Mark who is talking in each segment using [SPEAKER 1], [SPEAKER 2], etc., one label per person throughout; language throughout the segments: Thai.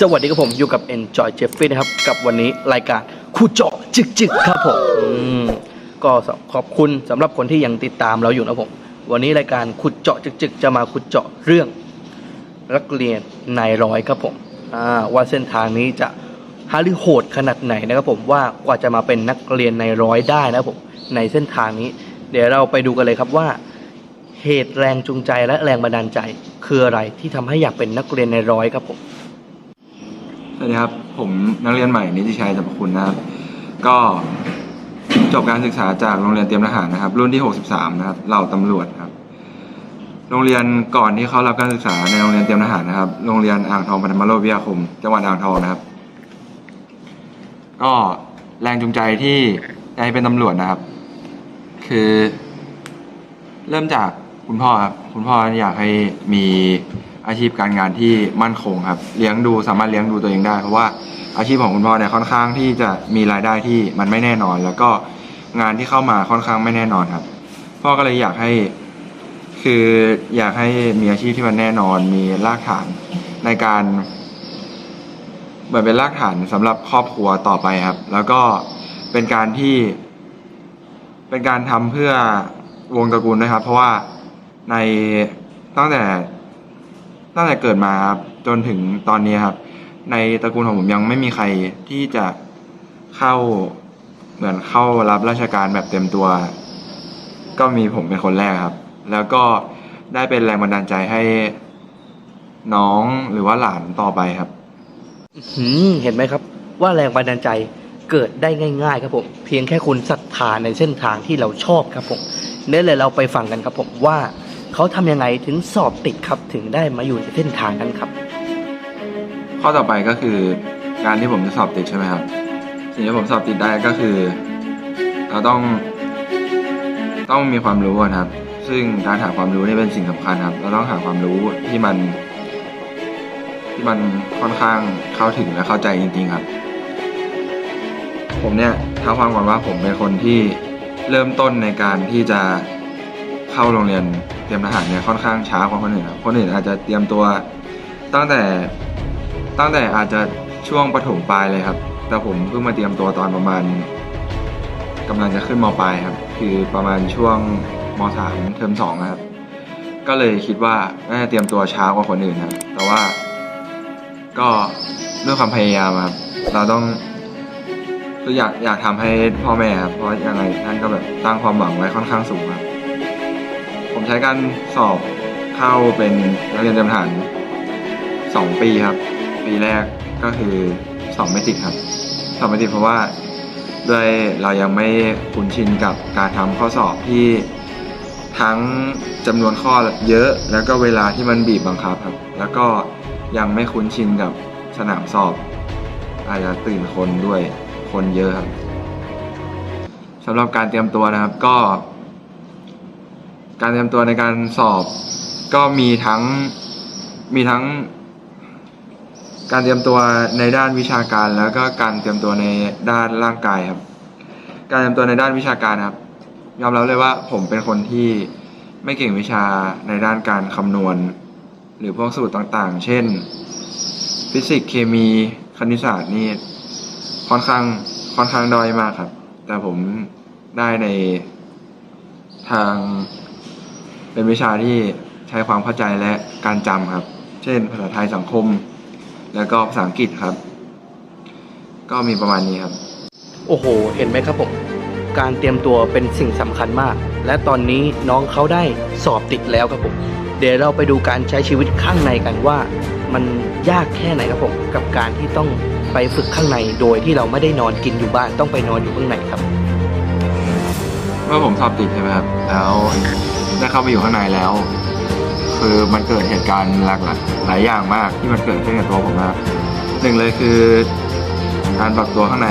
[SPEAKER 1] สวัสดีครับผมอยู่กับ Enjoy Jeffrey นะครับ กับวันนี้รายการคูเจาะจึกจึกครับผมมก็ขอบคุณสำหรับคนที่ยังติดตามเราอยู่นะผม วันนี้รายการขุดเจาะจึกจึกจะมาขุดเจาะเรื่องนักเรียนนายร้อยครับผมว่าเส้นทางนี้จะฮาลือโหดขนาดไหนนะครับผมว่ากว่าจะมาเป็นนักเรียนนายร้อยได้นะผมในเส้นทางนี้ เดี๋ยวเราไปดูกันเลยครับว่า เหตุแรงจูงใจและแรงบันดาลใจ คืออะไรที่ทำให้อยากเป็นนักเรียนในร้อยครับผม
[SPEAKER 2] สวัสดีครับ ผมนักเรียนใหม่นิติชัยสรรพคุณนะครับ ก็จบการศึกษาจากโรงเรียนเตรียมทหารนะครับ รุ่นที่ 63 นะครับเหล่าตำรวจครับ โรงเรียนก่อนที่เขารับการศึกษาในโรงเรียนเตรียมทหารนะครับ โรงเรียนอ่างทองปฐมโรจน์วิทยาคม จังหวัดอ่างทองนะครับ ก็แรงจูงใจที่ได้เป็นตำรวจนะครับ คือ เริ่มจากคุณพ่อครับ คุณพ่ออยากให้มี อาชีพการงานที่มั่นคงครับ เลี้ยงดูสามารถเลี้ยงดูตัวเองได้ เพราะว่าอาชีพของคุณพ่อเนี่ยค่อนข้างที่จะมีรายได้ที่มันไม่แน่นอน แล้วก็งานที่เข้ามาค่อนข้างไม่แน่นอนครับ พ่อก็เลยอยากให้ คืออยากให้มีอาชีพที่มันแน่นอน มีรากฐานในการเหมือนเป็นรากฐานสำหรับครอบครัวต่อไปครับ แล้วก็เป็นการที่ เป็นการทำเพื่อวงตระกูลด้วยครับ เพราะว่าในตั้งแต่ ตั้งแต่เกิดมาครับจนถึงตอนนี้ครับ ในตระกูลของผมยังไม่มีใครที่จะเข้าเหมือนเข้ารับราชการแบบเต็มตัว ก็มีผมเป็นคนแรกครับ แล้วก็ได้เป็นแรงบันดาลใจให้น้องหรือว่าหลานต่อไปครับ
[SPEAKER 1] หืมเห็นไหมครับ ว่าแรงบันดาลใจเกิดได้ง่ายๆ ครับผม เพียงแค่คุณศรัทธาในเส้นทางที่เราชอบครับผมเนื้อเลยเราไปฟังกันครับผมว่า เขาทำยังไงถึงสอบติดครับถึงได้มาอยู่ในเส้นทางนั้นครับ
[SPEAKER 2] ข้อต่อไปก็คือการที่ผมจะสอบติดใช่ไหมครับ สิ่งที่ผมสอบติดได้ก็คือ เราต้อง ต้องมีความรู้อะครับ ซึ่งการหาความรู้นี่เป็นสิ่งสำคัญครับ เราต้องหาความรู้ที่มัน ที่มันค่อนข้างเข้าถึงและเข้าใจจริง ๆครับ ผมเนี่ยท้าความก่อนว่าผมเป็นคนที่เริ่มต้นในการที่จะเข้าโรงเรียน เตรียมทหารเนี่ยค่อนข้างช้ากว่าคนอื่นครับคนอื่นอาจจะเตรียมตัวตั้งแต่ตั้งแต่อาจจะช่วงประถมปลายเลยครับ แต่ผมเพิ่งมาเตรียมตัวตอนประมาณกำลังจะขึ้นมปลายครับ คือประมาณช่วงมสามเทอมสองนะครับ ก็เลยคิดว่าน่าจะเตรียมตัวช้ากว่าคนอื่นครับ แต่ว่าก็ด้วยความพยายามครับ เราต้องคืออยากอยากทำให้พ่อแม่ครับ เพราะยังไงท่านก็แบบตั้งความหวังไว้ค่อนข้างสูงครับ ใช้การสอบเข้าเป็นนักเรียนเตรียมทหารสองปีครับ ปีแรกก็คือสอบไม่ติดครับ สอบไม่ติดเพราะว่าด้วยเรายังไม่คุ้นชินกับการทำข้อสอบที่ทั้งจำนวนข้อเยอะ แล้วก็เวลาที่มันบีบบังคับครับ แล้วก็ยังไม่คุ้นชินกับสนามสอบ อาจจะตื่นคนด้วยคนเยอะครับสำหรับการเตรียมตัวนะครับก็ การเตรียมตัวในการสอบ ก็มีทั้งมีทั้ง การเตรียมตัวในด้านวิชาการ แล้วก็การเตรียมตัวในด้านร่างกายครับ การเตรียมตัวในด้านวิชาการครับยอมรับเลยว่าผมเป็นคนที่ไม่เก่งวิชาในด้านการคำนวณ หรือพวกสูตรต่างๆ เช่น ฟิสิกส์เคมีคณิตศาสตร์นี่ค่อนข้างค่อนข้างด้อยมากครับ แต่ผมได้ในทาง เป็นวิชาที่ใช้ความเข้าใจและการจำครับ เช่น ภาษาไทยสังคม แล้วก็ภาษาอังกฤษครับ ก็มีประมาณนี้ครับ
[SPEAKER 1] โอ้โห เห็นไหมครับผม การเตรียมตัวเป็นสิ่งสำคัญมาก และตอนนี้น้องเขาได้สอบติดแล้วครับผม เดี๋ยวเราไปดูการใช้ชีวิตข้างในกันว่า มันยากแค่ไหนครับผม กับการที่ต้องไปฝึกข้างในโดยที่เราไม่ได้นอนกินอยู่บ้านต้องไปนอนอยู่ข้างในครับ
[SPEAKER 2] เมื่อผมสอบติดใช่ไหมครับ แล้ว ได้เข้าไปอยู่ข้างในแล้ว คือมันเกิดเหตุการณ์หลากหลายหลายอย่างมากที่มันเกิดขึ้นกับตัวผมนะหนึ่งเลยคือการปรับตัวข้างใน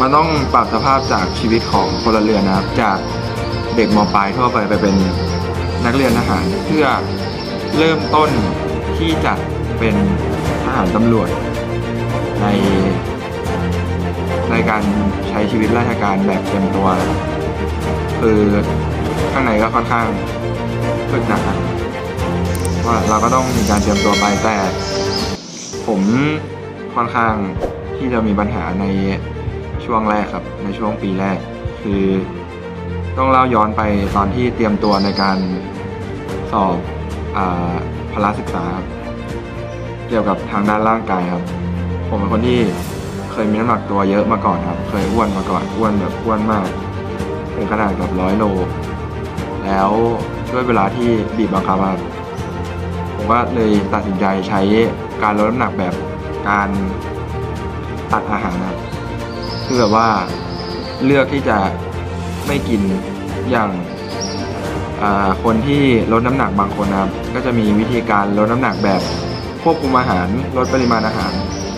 [SPEAKER 2] มันต้องปรับสภาพจากชีวิตของพลเรือนนะครับ จากเด็กมปลายทั่วไปไปเป็นนักเรียนทหารเพื่อเริ่มต้นที่จะเป็นทหารตำรวจในในการใช้ชีวิตราชการแบบเต็มตัว คือ ข้างในก็ค่อนข้างฝึกหนักว่าเราก็ต้องมีการเตรียมตัวไปแต่ ผมค่อนข้างที่จะมีปัญหาในช่วงแรกครับ ในช่วงปีแรก คือต้องเล่าย้อนไปตอนที่เตรียมตัวในการสอบอาพละศึกษาครับเกี่ยวกับทางด้านร่างกายครับ ผมเป็นคนที่เคยมีน้ำหนักตัวเยอะมาก่อนครับ เคยอ้วนมาก่อนอ้วนแบบอ้วนมากถึงขนาดกับร้อยโล แล้วด้วยเวลาที่บีบบังคับครับผมก็เลยตัดสินใจใช้การลดน้ำหนักแบบการตัดอาหารครับคือแบบว่าเลือกที่จะไม่กินอย่างคนที่ลดน้ำหนักบางคนนะครับ ก็จะมีวิธีการลดน้ำหนักแบบควบคุมอาหารลดปริมาณอาหาร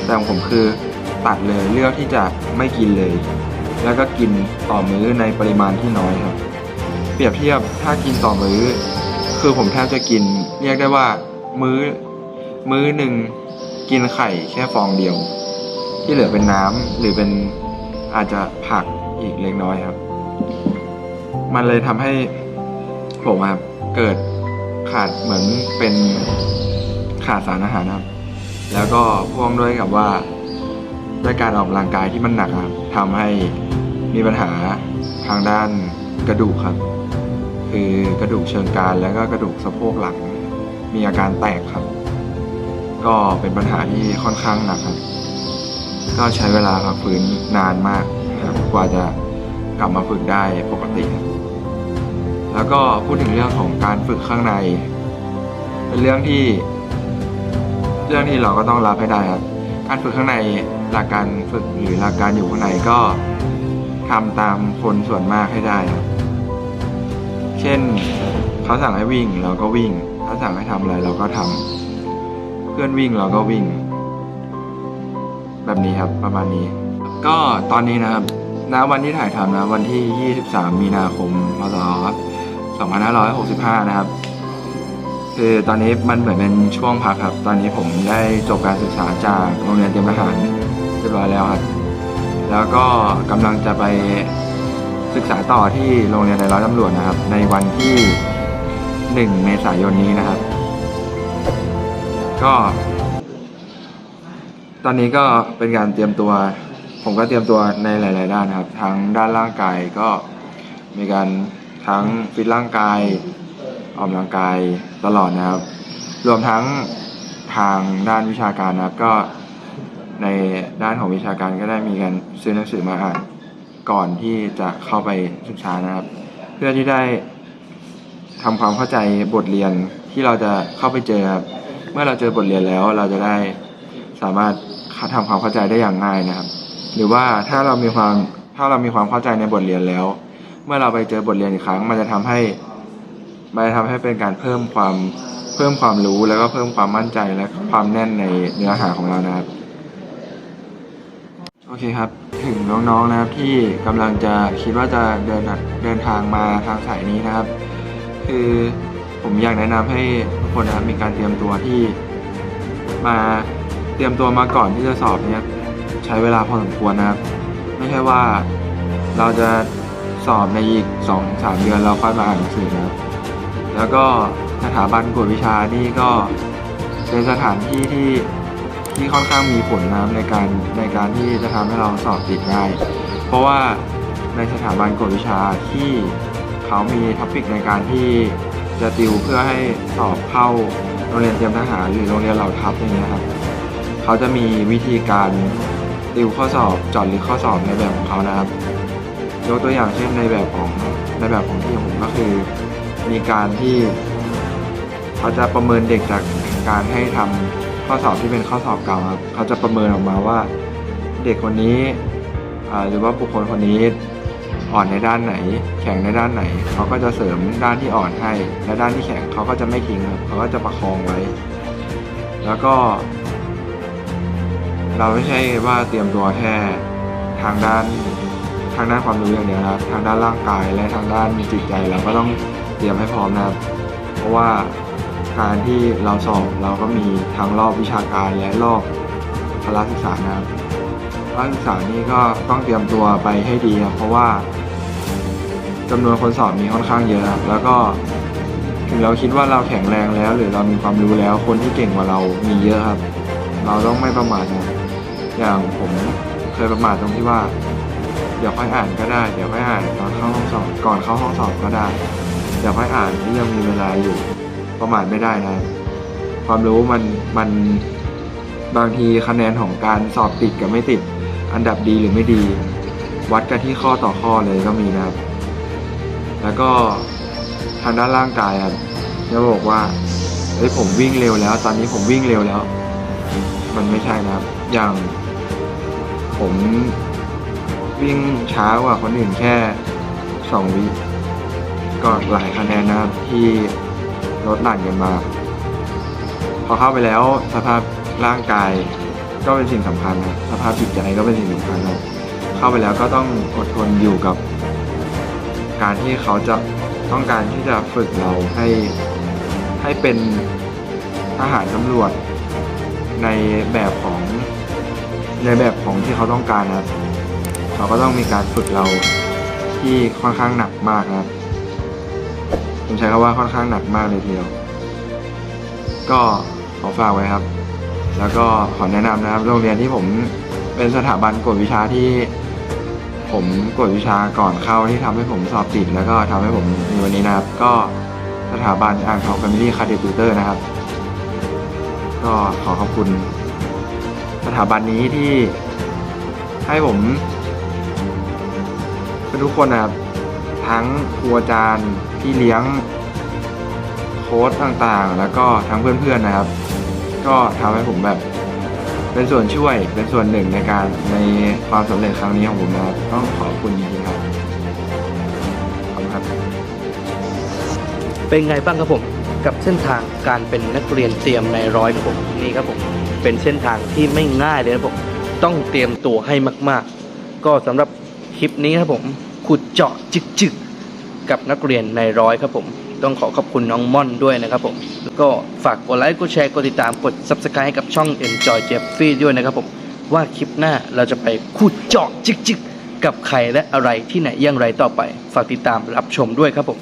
[SPEAKER 2] แต่ของผมคือตัดเลยเลือกที่จะไม่กินเลย แล้วก็กินต่อมื้อในปริมาณที่น้อยครับ รียบเทียบถ้ากินต่อมื้อ คือผมแทบจะกิน เรียกได้ว่า มื้อ มื้อหนึ่งกินไข่แค่ฟองเดียว ที่เหลือเป็นน้ำหรือเป็นอาจจะผักอีกเล็กน้อยครับ มันเลยทำให้ผมครับเกิดขาดเหมือนเป็นขาดสารอาหารครับ แล้วก็พ่วงด้วยกับว่าด้วยการออกกำลังกายที่มันหนักครับทำให้มีปัญหาทางด้านกระดูกครับ คือกระดูกเชิงกรานแล้วก็กระดูกสะโพกหลัง มีอาการแตกครับ ก็เป็นปัญหาที่ค่อนข้างหนักครับ ก็ใช้เวลาพักฟื้นนานมากครับกว่าจะกลับมาฝึกได้ปกติครับแล้วก็พูดถึงเรื่องของการฝึกข้างใน เป็นเรื่องที่ เรื่องที่เราก็ต้องรับให้ได้ครับ การฝึกข้างในหลักการฝึกหรือหลักการอยู่ข้างในก็ทำตามคนส่วนมากให้ได้ครับ เช่นเขาสั่งให้วิ่งเราก็วิ่งเขาสั่งให้ทำอะไรเราก็ทำเพื่อนวิ่งเราก็วิ่ง แบบนี้ครับประมาณนี้ ก็ตอนนี้นะครับณวันที่ถ่ายทำนะวันที่ 23 มีนาคมพศ2565 นะครับ คือตอนนี้มันเหมือนเป็นช่วงพักครับ ตอนนี้ผมได้จบการศึกษาจากโรงเรียนเตรียมทหารเรียบร้อยแล้วครับ แล้วก็กำลังจะไป ศึกษาต่อที่โรงเรียนในร้อยตำรวจนะครับ ในวันที่ 1 เมษายนนี้นะครับ ก็ ตอนนี้ก็เป็นการเตรียมตัว ผมก็เตรียมตัวในหลาย ๆ ด้านนะครับ ทั้งด้านร่างกายก็มีการทั้งฟิตร่างกายออกกำลังกายตลอดนะครับ รวมทั้งทางด้านวิชาการนะครับ ก็ในด้านของวิชาการก็ได้มีการซื้อหนังสือมาอ่าน ก่อนที่จะเข้าไปศึกษานะครับ เพื่อที่ได้ทำความเข้าใจบทเรียนที่เราจะเข้าไปเจอครับเมื่อเราเจอบทเรียนแล้วเราจะได้สามารถทำความเข้าใจได้อย่างง่ายนะครับ หรือว่าถ้าเรามีความถ้าเรามีความเข้าใจในบทเรียนแล้ว เมื่อเราไปเจอบทเรียนอีกครั้ง มันจะทำให้มันจะทำให้เป็นการเพิ่มความเพิ่มความรู้แล้วก็เพิ่มความมั่นใจและความแน่นในเนื้อหาของเรานะครับ เคครับ ถึงน้องๆนะครับที่กำลังจะคิดว่าจะเดินเดินทางมาทางสายนี้นะครับ คือผมอยากแนะนำให้ทุกคนนะครับมีการเตรียมตัวที่มาเตรียมตัวมาก่อนที่จะสอบเนี่ยใช้เวลาพอสมควรนะครับ ไม่ใช่ว่าเราจะสอบในอีกสองสามเดือนเราค่อยมาอ่านหนังสือนะครับ แล้วก็สถาบันกวดวิชานี่ก็เป็นสถานที่ที่ ที่ค่อนข้างมีผลนะครับในการในการที่จะทำให้เราสอบติดได้ เพราะว่าในสถาบันกวดวิชาที่เขามีท็อปิกในการที่จะติวเพื่อให้สอบเข้าโรงเรียนเตรียมทหารหรือโรงเรียนเหล่าทัพอย่างเงี้ยครับเขาจะมีวิธีการติวข้อสอบจอดลึกข้อสอบในแบบของเขานะครับยกตัวอย่างเช่นในแบบของในแบบของที่ผมก็คือ มีการที่เขาจะประเมินเด็กจากการให้ทำ ข้อสอบที่เป็นข้อสอบเก่าครับเขาจะประเมินออกมาว่า เด็กคนนี้หรือว่าบุคคลคนนี้อ่อนในด้านไหน แข็งในด้านไหน เขาก็จะเสริมด้านที่อ่อนให้ และด้านที่แข็งเขาก็จะไม่ทิ้งครับเขาก็จะประคองไว้ แล้วก็ เราไม่ใช่ว่าเตรียมตัวแค่ทางด้านทางด้านความรู้อย่างเดียวนะครับทางด้านร่างกายและทางด้านจิตใจเราก็ต้องเตรียมให้พร้อมนะครับเพราะว่า การที่เราสอบเราก็มีทั้งรอบวิชาการและรอบพละศึกษานะครับพละศึกษานี่ก็ต้องเตรียมตัวไปให้ดีครับเพราะว่าจำนวนคนสอบมีค่อนข้างเยอะครับแล้วก็ถึงเราคิดว่าเราแข็งแรงแล้ว หรือเรามีความรู้แล้วคนที่เก่งกว่าเรามีเยอะครับ เราต้องไม่ประมาทนะอย่างผมเคยประมาทตรงที่ว่าเดี๋ยวค่อยอ่านก็ได้เดี๋ยวค่อยอ่านตอนเข้าห้องสอบก่อนเข้าห้องสอบก็ได้เดี๋ยวค่อยอ่านที่ยังมีเวลาอยู่ ประมาทไม่ได้นะ ความรู้มันมันบางทีคะแนนของการสอบติดกับไม่ติด อันดับดีหรือไม่ดี วัดกันที่ข้อต่อข้อเลยก็มีนะครับ แล้วก็ทางด้านร่างกายครับจะบอกว่าเฮ้ยผมวิ่งเร็วแล้ว ตอนนี้ผมวิ่งเร็วแล้ว มันไม่ใช่นะครับ อย่างผมวิ่งช้ากว่าคนอื่นแค่สองวิก็หลายคะแนนนะครับที่ ลดหลั่นกันมา พอเข้าไปแล้วสภาพร่างกายก็เป็นสิ่งสำคัญนะสภาพจิตใจก็เป็นสิ่งสำคัญนะเข้าไปแล้วก็ต้องอดทนอยู่กับ การที่เขาจะต้องการที่จะฝึกเราให้ให้เป็นทหารตำรวจในแบบของในแบบของที่เขาต้องการนะครับ เขาก็ต้องมีการฝึกเราที่ค่อนข้างหนักมากนะครับ ผมใช้คำว่าค่อนข้างหนักมากเลยทีเดียว ก็ขอฝากไว้ครับ แล้วก็ขอแนะนำนะครับ โรงเรียนที่ผมเป็นสถาบันกวดวิชาที่ผมกวดวิชาก่อนเข้าที่ทำให้ผมสอบติด แล้วก็ทำให้ผมมีวันนี้นะครับ ก็สถาบันอ่างทอง Family Cadet Tutor นะครับ ก็ขอขอบคุณ สถาบันนี้ที่ให้ผมเป็นทุกคนนะครับ ทั้งครูอาจารย์ พี่เลี้ยงโค้ชต่างๆ แล้วก็ทั้งเพื่อนๆนะครับ ก็ทำให้ผมแบบ เป็นส่วนช่วยเป็นส่วนหนึ่งในการในความสำเร็จครั้งนี้ของผมนะครับต้องขอบคุณจริงๆครับขอบคุณครับ
[SPEAKER 1] เป็นไงบ้างครับผมกับเส้นทางการเป็นนักเรียนเตรียมในร้อยครับผมนี่ครับผมเป็นเส้นทางที่ไม่ง่ายเลยนะผมต้องเตรียมตัวให้มาก ๆ ก็สำหรับคลิปนี้ครับผมขุดเจาะจึกๆ กับนักเรียนในร้อยครับผม ต้องขอขอบคุณน้องม่อนด้วยนะครับผมแล้วก็ฝากกดไลค์กดแชร์กดติดตามกด subscribe ให้กับช่อง Enjoy Jeffrey ด้วยนะครับผมว่าคลิปหน้าเราจะไปขุดเจาะจิกๆ กับใครและอะไรที่ไหนอย่างไรต่อไป ฝากติดตามรับชมด้วยครับผม